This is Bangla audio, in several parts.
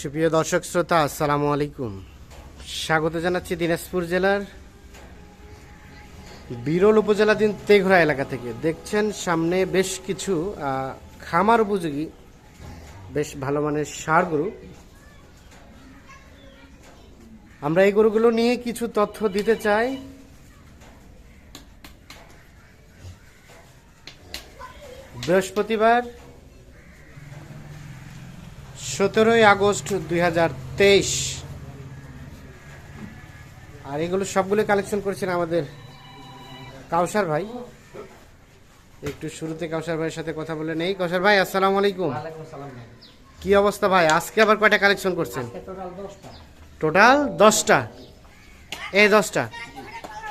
সুপ্রিয় দর্শক শ্রোতা, আসসালামু আলাইকুম। স্বাগত জানাচ্ছি দিনাজপুর জেলার বিরল উপজেলাধীন তেঘরা এলাকা থেকে। দেখছেন, সামনে বেশ কিছু খামার উপযোগী, বেশ ভালো মানের সার গরু। আমরা এই গরুগুলো নিয়ে কিছু তথ্য দিতে চাই। বৃহস্পতিবার সতেরোই আগস্ট দু হাজার তেইশ। আর এগুলো সবগুলো কালেকশন করেছেন আমাদের কাউসার ভাই। একটু শুরুতে কাউসার ভাইয়ের সাথে কথা বলে নেই। কাউসার ভাই আসসালামু আলাইকুম। কি অবস্থা ভাই? আজকে আবার কয়টা কালেকশন করছেন? টোটাল দশটা। টোটাল দশটা? এই দশটা।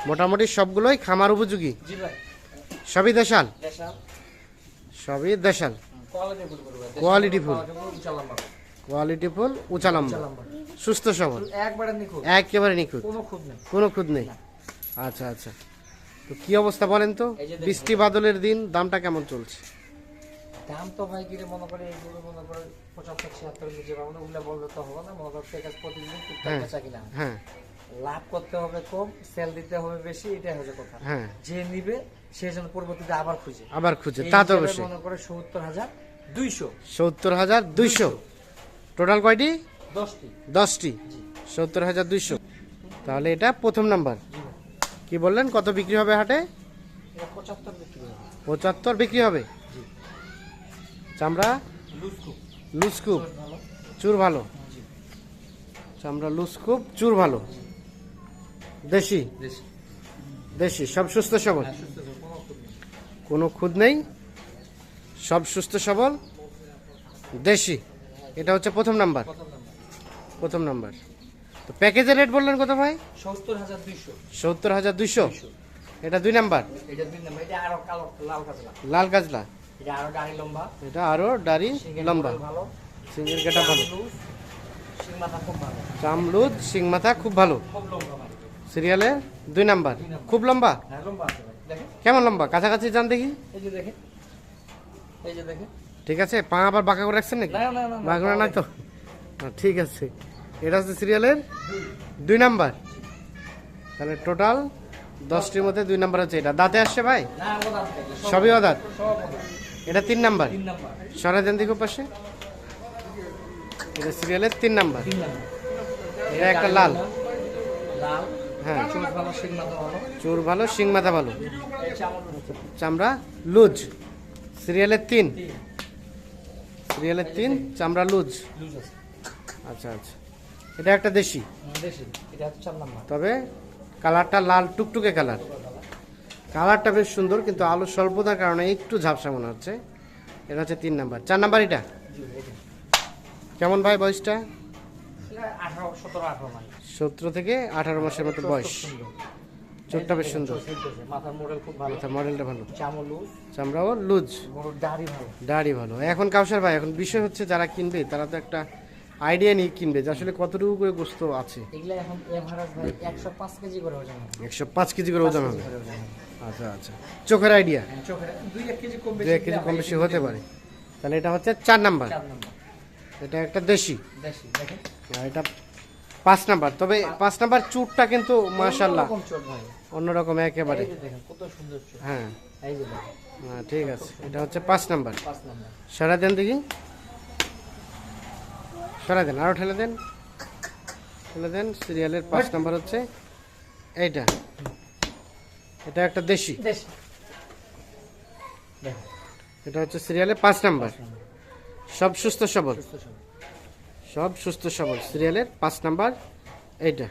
মোটামুটি সবগুলোই খামার উপযোগী? সবই দেশাল। সবই দেশাল। Quality full quality full. উঁচা লম্বা। সুস্থ সবল। একবারে নিখুঁত। কোনো খুঁত নেই। আচ্ছা আচ্ছা। তো কি অবস্থা বলেন তো। বৃষ্টি বাদলের দিন দামটা কেমন চলছে? দাম তো ভাই কিরে মনে করে এইগুলো মনে করে পঁচাত্তর ছিয়াত্তর নিচে পাবো না ওগুলো বললে তো হবে না। মনে করো প্রতিদিন টুকটাক। বেচা কিনা। হ্যাঁ। লাভ করতে হবে কম সেল দিতে হবে বেশি এটাই হচ্ছে কথা। হ্যাঁ। যে নিবে সে যেন পরবর্তীতে আবার খুঁজে। আবার খুঁজে তা তো অবশ্যই। মনে করে সত্তর হাজার দুইশো। সত্তর হাজার দুইশো। টোটাল কয়টি? দশটি। দশটি। সত্তর হাজার দুইশো। তাহলে এটা প্রথম নাম্বার। কি বললেন? কত বিক্রি হবে হাটে? পঁচাত্তর বিক্রি হবে। পঁচাত্তর বিক্রি হবে? চামড়া? লুস্কু লুসকুপ চুর ভালো। চামড়া লুসকুপ চুর ভালো। দেশি? দেশি। সব সুস্থ সবল? হ্যাঁ কোনো। খুদ নেই। সব সুস্থ সবল? দেশি। এটা হচ্ছে প্রথম নাম্বার। প্রথম নাম্বার। তো প্যাকেজের রেট বললেন কত ভাই? সত্তর হাজার দুইশো। এটা দুই নাম্বার? লাল কাজলা এটা আরও দাড়ি লম্বা। সিঙ্গেল মডেল ভালো। সিঙ্গেল কাটা ভালো। লুজ, শিং মাথা খুব ভালো। সিরিয়ালে? দুই নাম্বার। খুব লম্বা? হ্যাঁ কেমন লম্বা? কাছাকাছি যান দেখি। ঠিক আছে পা আবার বাঁকা করে রাখছেন নাকি? বাঁকা নাই তো? ঠিক আছে। এটা হচ্ছে সিরিয়ালের? দুই। নাম্বার। তাহলে টোটাল দশটির মধ্যে দুই নাম্বার হচ্ছে এটা। দাঁতে আসছে ভাই? সবই অদাত এটা তিন নাম্বার। সরাই দেন দেখো পাশে। এটা সিরিয়ালের তিন নাম্বার। তিন নাম্বার। এটা একটা লাল। লাল। হ্যাঁ। ভালো শিং মাথা ভালো। চোর ভালো শিং মাথা ভালো। চামড়া। লুজ। সিরিয়ালের তিন। সিরিয়ালের তিন চামড়া লুজ। আচ্ছা আচ্ছা। এটা একটা দেশি। নাম্বার তবে কালারটা লাল টুকটুকে কালার। কালারটা বেশ সুন্দর কিন্তু আলু স্বল্পতার কারণে একটু ঝাপসা মনে হচ্ছে। এটা হচ্ছে তিন নাম্বার। চার নাম্বার এটা। কেমন ভাই বয়সটা? সতেরো থেকে আঠারো মাসের মতো বয়স। চোখটা বেশ সুন্দর। মাথার মডেল খুব ভালো। আচ্ছা মডেলটা ভালো। চামড়াও লুজ। দাড়ি ভালো। দাড়ি ভালো। এখন কাউসার ভাই এখন বিষয় হচ্ছে যারা কিনবে তারা তো একটা আইডিয়া নিয়ে কিনবে যে আসলে কতটুকু করে গোস্ত আছে। এগুলা এখন এভারেজ ভাই একশো পাঁচ কেজি করে ওজন হবে। কেজি করে ওজন। আচ্ছা আচ্ছা। চোখের আইডিয়া হ্যাঁ, চোখের দুই এক কেজি কম বেশি এক কেজি কম বেশি হতে পারে। তাহলে এটা হচ্ছে চার নাম্বার। এটা একটা দেশি। দেশি দেখেন। আর এটা পাঁচ নাম্বার তবে পাঁচ নাম্বার চুটটা কিন্তু মাশাল্লাহ অন্যরকম একেবারে। হ্যাঁ। ঠিক আছে। এটা হচ্ছে পাঁচ নাম্বার। সারা দেন দেখি। সারা দেন আরও ঠেলে দেন। ঠেলে দেন সিরিয়ালের পাঁচ নাম্বার হচ্ছে এইটা। এটা একটা দেশি। দেশি। এটা হচ্ছে সিরিয়ালের পাঁচ নাম্বার। সব সুস্থ সবল। সব সুস্থ সবল। সিরিয়ালের পাঁচ নাম্বার এইটা।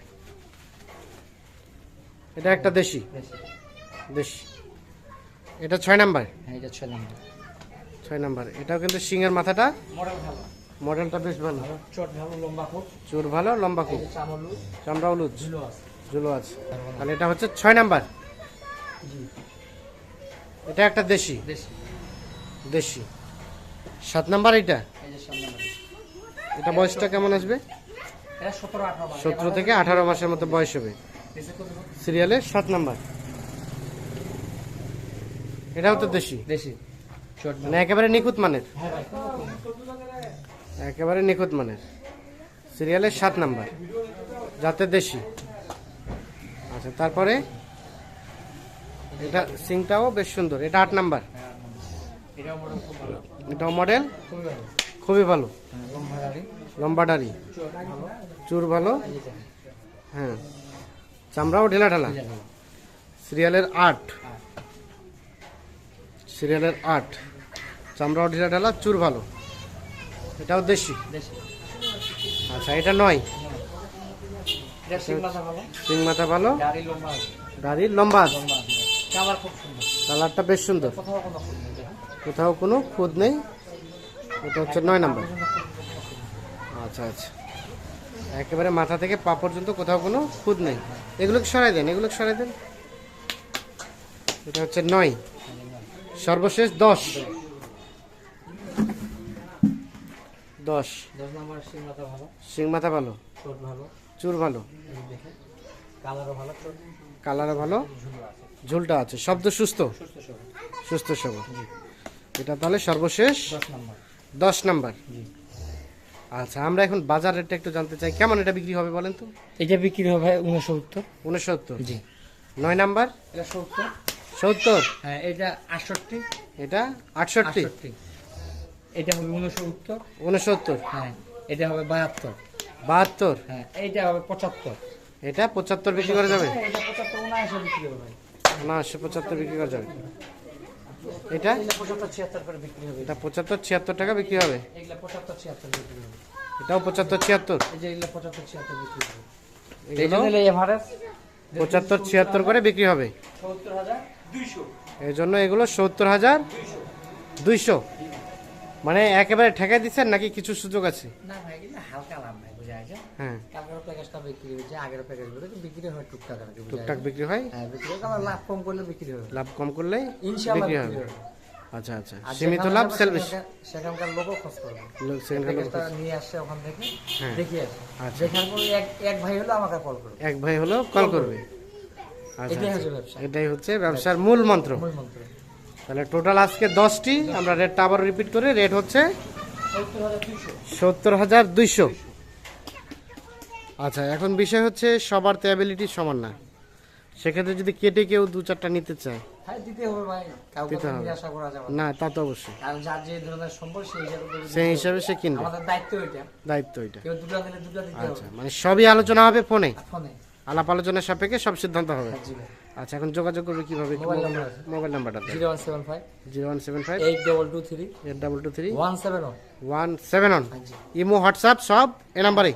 এটা একটা দেশি? দেশি। দেশি। এটা ছয় নাম্বার? হ্যাঁ এটা ছয় নম্বর। ছয় নাম্বার। এটাও কিন্তু সিংহের মাথাটা? মডেল ভালো। মডেলটা বেশ ভালো। চট ভালো লম্বা খুব। চোর ভালো লম্বা খুব। চামড়া লুজ। ঝুলো আছে। জুলো আছে। তাহলে এটা হচ্ছে ছয় নাম্বার। এটা একটা দেশি? দেশি। দেশি। সাত নাম্বার এটা সাত নম্বর। এটা বয়সটা কেমন আসবে? সতেরো থেকে আঠারো মাসের মতো বয়স হবে? সিরিয়ালের সাত নাম্বার। এটাও তো দেশি। দেশি। মানে একেবারে নিখুঁত মানের। হ্যাঁ। একেবারে নিখুঁত মানের। সিরিয়ালের সাত নাম্বার। যাতে দেশি। আচ্ছা তারপরে? এটা সিংটাও বেশ সুন্দর। এটা আট নাম্বার। এটাও মডেল খুবই ভালো। হ্যাঁ, লম্বা ডারি চুর ভালো। হ্যাঁ। চামড়াও ঢেলা ঢালা। সিরিয়ালের আট। সিরিয়ালের আট। চামড়াও ঢেলা ঢালা চুর ভালো। এটাও দেশি। আচ্ছা এটা নয়। সিং মাথা ভালো। দাড়ি লম্বা কালারটা বেশ সুন্দর। কোথাও কোনো ফুল কোথাও কোনো খুদ নেই। এটা হচ্ছে নয় নাম্বার। আচ্ছা আচ্ছা। একেবারে মাথা থেকে পা পর্যন্ত কোথাও কোনো খুদ নেই। এগুলোকে সরাই দেন এগুলোকে সরাই দেন? এটা হচ্ছে নয়। সর্বশেষ দশ। দশ। সিং মাথা ভালো। চুর ভালো। কালারও ভালো ঝুলটা আছে। শব্দ সুস্থ। সুস্থ সবল এটা তাহলে সর্বশেষ দশ নম্বর। আচ্ছা আমরা এখন বাজার রেটটা একটু জানতে চাই। কেমন এটা বিক্রি হবে বলেন তো? এটা বিক্রি হবে উনসত্তর উনসত্তর জি। নয় নাম্বার? এটা সত্তর। সত্তর? হ্যাঁ এটা আটষট্টি। এটা আটষট্টি? এটা হবে উনসত্তর উনসত্তর হ্যাঁ এটা হবে বাহাত্তর। বাহাত্তর? হ্যাঁ হবে পঁচাত্তর। এটা পঁচাত্তর বিক্রি করা যাবে? উনআশি পঁচাত্তর বিক্রি করা যাবে। এটা? এটা পঁচাত্তর ছিয়াত্তর করে বিক্রি হবে। এটা পঁচাত্তর ছিয়াত্তর টাকা বিক্রি হবে? এগুলা পঁচাত্তর ছিয়াত্তর বিক্রি হবে। এটাও পঁচাত্তর ছিয়াত্তর? এই যে এগুলা পঁচাত্তর ছিয়াত্তর করে বিক্রি হবে? সত্তর হাজার এই জন্য এগুলো সত্তর হাজার দুইশো। মানে একেবারে ঠেকাই দিচ্ছেন নাকি কিছু সুযোগ আছে? না ভাই এগুলা হালকা লাভ আছে হ্যাঁ। কালকের প্যাকেজটা বিক্রি হয়েছে আগের প্যাকেজগুলো বিক্রি হয় টুকটাক আর টুকটাক বিক্রি হয়? হ্যাঁ বিক্রি হয় লাভ কম করলে বিক্রি হবে লাভ কম করলে ইনশাআল্লাহ বিক্রি হবে আচ্ছা আচ্ছা। সীমিত লাভ যাবে সেখানকার- লোকও খোঁজ করবে সেখানকার লোক নিয়ে আসছে ওখান থেকে হ্যাঁ। দেখে আসে আচ্ছা। এক এক ভাই হলো আমাকে কল করবে। এক ভাই হলো কল করবে। আচ্ছা এটাই আচ্ছা। হচ্ছে এটাই হচ্ছে ব্যবসার মূল মন্ত্র। মূল মন্ত্র। তাহলে টোটাল আজকে দশটি আমরা রেটটা আবার রিপিট করে রেট হচ্ছে সত্তর হাজার দুইশো। আচ্ছা এখন বিষয় হচ্ছে সবার তো অ্যাবিলিটি সমান না। সেক্ষেত্রে যদি কেটে কেউ দু চারটা নিতে চায় হ্যাঁ না। তা তো অবশ্যই। সেই হিসাবে সে কিনবে। দায়িত্ব এটা। আচ্ছা মানে সবই আলোচনা হবে ফোনে? আলাপ আলোচনার সাপেক্ষে সব সিদ্ধান্ত হবে। হ্যাঁ, আচ্ছা এখন যোগাযোগ করবে কীভাবে? মোবাইল নাম্বার নাম্বারটা zero one seven five. Zero one seven five. Eight double two three. Eight double two three. One seven one. Seven one. হ্যাঁ ইমো হোয়াটসঅ্যাপ সব এ নাম্বারেই।